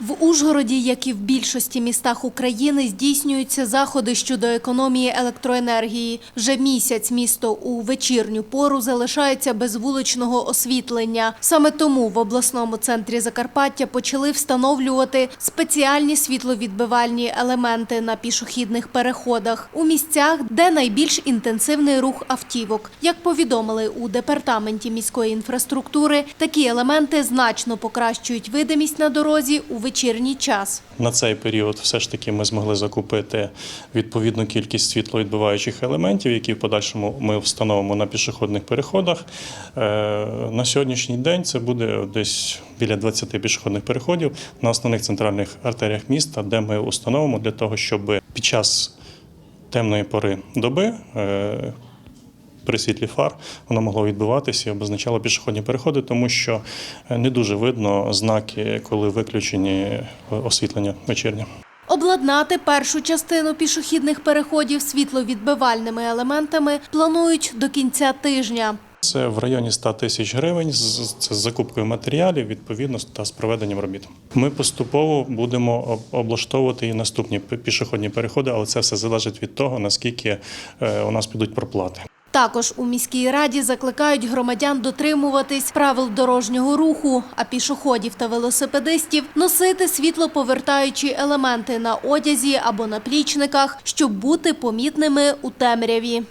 В Ужгороді, як і в більшості містах України, здійснюються заходи щодо економії електроенергії. Вже місяць місто у вечірню пору залишається без вуличного освітлення. Саме тому в обласному центрі Закарпаття почали встановлювати спеціальні світловідбивальні елементи на пішохідних переходах у місцях, де найбільш інтенсивний рух автівок. Як повідомили у департаменті міської інфраструктури, такі елементи значно покращують видимість на дорозі у вечірній час. На цей період все ж таки ми змогли закупити відповідну кількість світловідбиваючих елементів, які в подальшому ми встановимо на пішохідних переходах. Е, На сьогоднішній день це буде десь біля 20 пішохідних переходів на основних центральних артеріях міста, де ми установимо для того, щоб під час темної пори доби. При світлі фар воно могло відбиватися і обозначало пішохідні переходи, тому що е, не дуже видно знаки, коли виключені е, освітлення вечірнє. Обладнати першу частину пішохідних переходів світловідбивальними елементами планують до кінця тижня. Це в районі 100 тисяч гривень з закупкою матеріалів відповідно та з проведенням робіт. Ми поступово будемо облаштовувати і наступні пішохідні переходи, але це все залежить від того, наскільки е, у нас підуть проплати. Також у міській раді закликають громадян дотримуватись правил дорожнього руху, а пішоходів та велосипедистів носити світлоповертаючі елементи на одязі або на плічниках, щоб бути помітними у темряві.